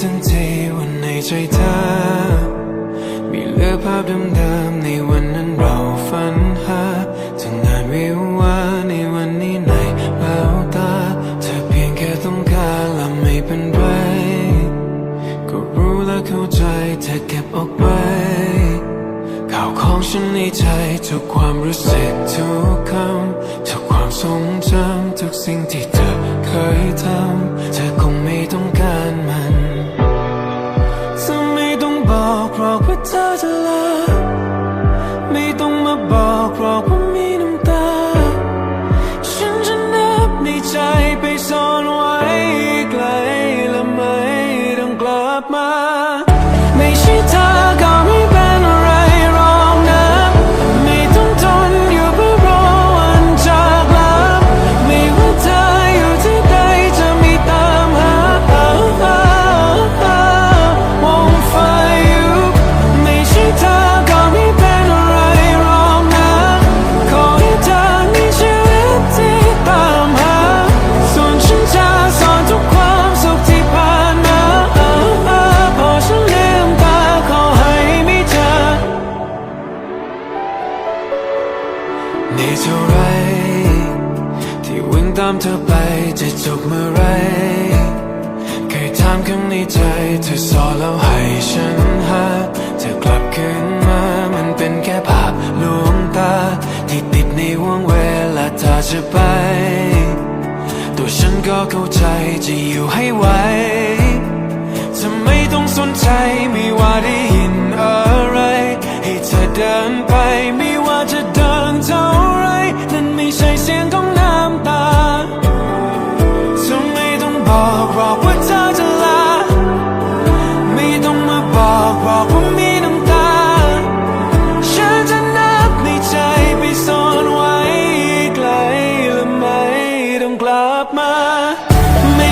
ทันทีว่าในใจเธอ มีเหลือภาพเดิมๆในวันนั้นเราฝันหาถึงงานวิวาในวันนี้ในแววตา เธอเพียงแค่ต้องการและไม่เป็นไร ก็รู้และเข้าใจเธอเก็บออกไปข่าวของฉันในใจทุกความรู้สึกทุกคำทุกความทรงจำทุกสิ่งที่เธอ เคยทำเธอคง นเท่าไรที่วิ่งตามเธอไปจะจบเมื่อไรเคยถามางในใจเธอสอแล้วให้ฉันหาเธอกลับคืนมามันเป็นแค่ภาพลวงตา ที่ติดในวงเวลาเธอจะไป ตัวฉันก็เข้าใจจะอยู่ให้ไหวจะไม่ต้องสนใจไม่ว่าได้ยินอะไร ให้เธอเดินไป บอกบอกว่าเธอจะลา ไม่ต้องมาบอกบอกว่ามีน้ำตา ฉันจะนับในใจไปซ่อนไว้ไกลและไม่ต้องกลับมาไม่